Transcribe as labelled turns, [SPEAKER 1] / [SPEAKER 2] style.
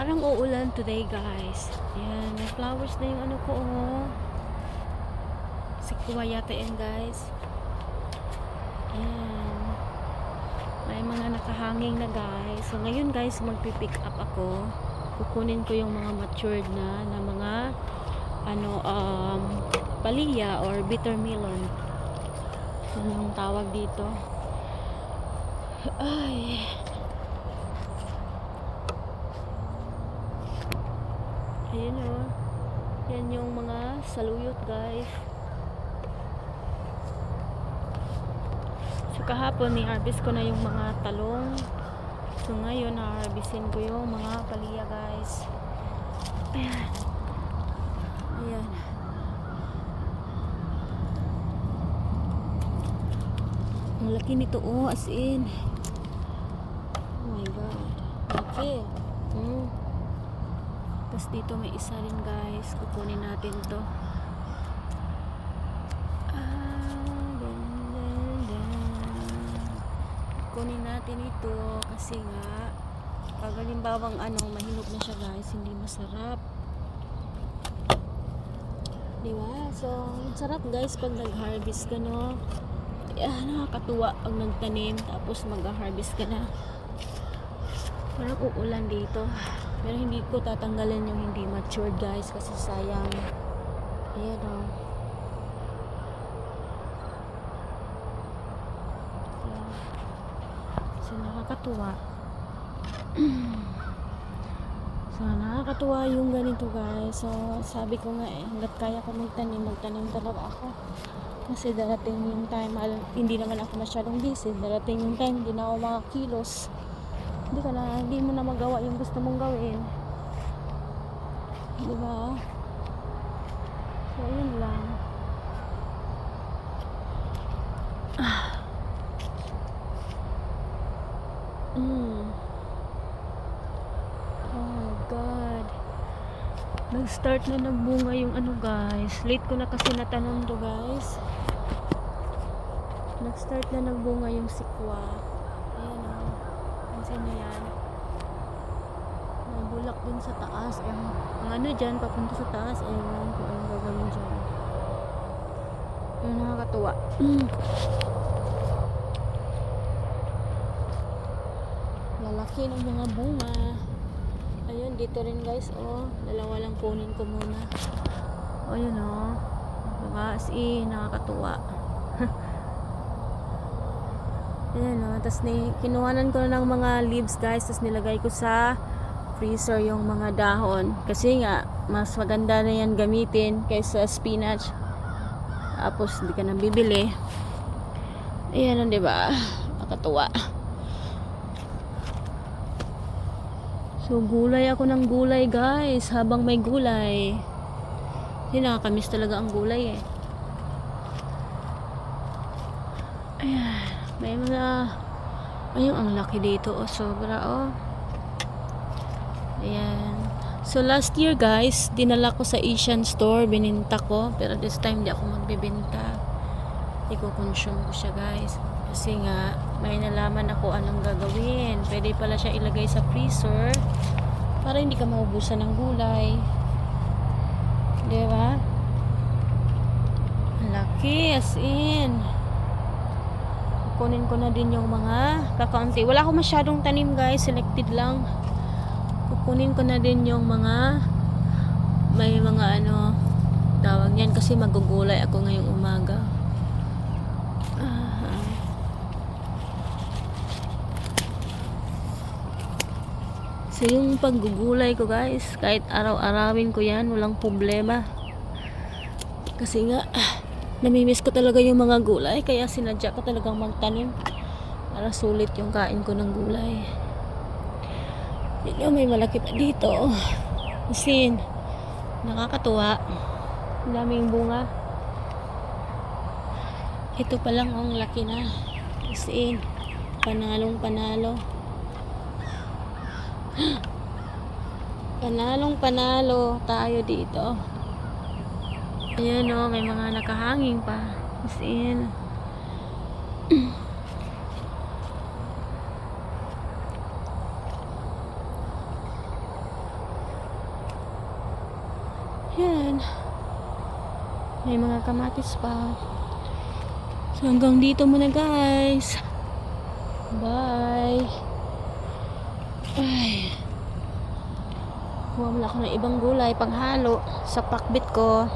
[SPEAKER 1] Parang uulan today guys. Ayan, may flowers na yung ano ko oh. Sikwa yata yan guys. Ayan. May mga nakahanging na guys. So ngayon guys, magpipick up ako. Kukunin ko yung mga matured na na mga ano um palaya or bitter melon. Yun yung tawag dito. Ay. Ayan o. Yan yung mga saluyot guys. So kahapon ni-harvest ko na yung mga talong. So ngayon na-harvestin ko yung mga palaya guys. Ayan. Ayan. Ang laki nito oh, as in. Oh my god. Hmm. Tapos dito may isa rin guys. Kukunin natin to. Ah, dun, dun. Kunin natin ito kasi nga pag halimbawang ano, mahinog na siya guys, hindi masarap. Di ba? So, sarap guys pag nag-harvest ka no. Yeah, nakakatuwa pag nagtanim tapos mag-harvest ka na. Parang uulan dito. Pero hindi ko tatanggalin yung hindi matured guys kasi sayang. Ayan o. Ayan. So nakakatuwa. so nakakatuwa yung ganito guys. So sabi ko nga eh, hanggat kaya ko magtanim, magtanim talaga ako. Kasi darating yung time, hindi naman ako masyadong busy. Darating yung time, hindi na ako mga kilos hindi ka na, hindi mo na magawa yung gusto mong gawin. Di ba? So, yun lang. Ah. Mm. Oh God. Nag-start na nagbunga yung ano guys. Late ko na kasi natanong to guys. Nag-start na nagbunga yung sikwa. Ayan o. Pansin nyo yan. May bulak dun sa taas. Ang, ang ano dyan, papunta sa taas. Ewan kung anong gagawin dyan. Ayun, nakakatuwa. Lalaki ng mga bunga. Ayun, dito rin guys. Oh, dalawa lang kunin ko muna. Oh, yun oh. Diba? As in, nakakatuwa. Ayan o. Tapos ni, kinuhanan ko na ng mga leaves guys. Tapos nilagay ko sa freezer yung mga dahon. Kasi nga, mas maganda na yan gamitin kaysa spinach. Tapos hindi ka nang bibili. Ayan o, diba? Nakatuwa. So, gulay ako ng gulay guys. Habang may gulay. Hindi nakakamiss talaga ang gulay eh. Ayan. May mga ayun ang laki dito oh sobra oh. Ayan. So last year guys, dinala ko sa Asian store, bininta ko, pero this time di ako magbebenta. Iko-consume ko siya guys. Kasi nga may nalaman ako anong gagawin. Pwede pala siya ilagay sa freezer para hindi ka maubusan ng gulay. Di ba? Laki as in kunin ko na din yung mga kakaunti. Wala akong masyadong tanim guys, selected lang. Kukunin ko na din yung mga may mga ano tawag niyan kasi magugulay ako ngayong umaga. Aha. So yung paggugulay ko guys, kahit araw-arawin ko yan, walang problema. Kasi nga, namimiss ko talaga yung mga gulay kaya sinadya ko talagang magtanim. Para sulit yung kain ko ng gulay. Yun yung may malaki pa dito. Kasi nakakatuwa. Daming bunga. Ito pa lang ang laki na. Kasi panalong panalo. Panalong panalo tayo dito Ayan o, may mga nakahanging pa. As in. Yan. May mga kamatis pa. So hanggang dito muna guys. Bye. Ay. Kuha muna ako ng ibang gulay panghalo sa pakbit ko.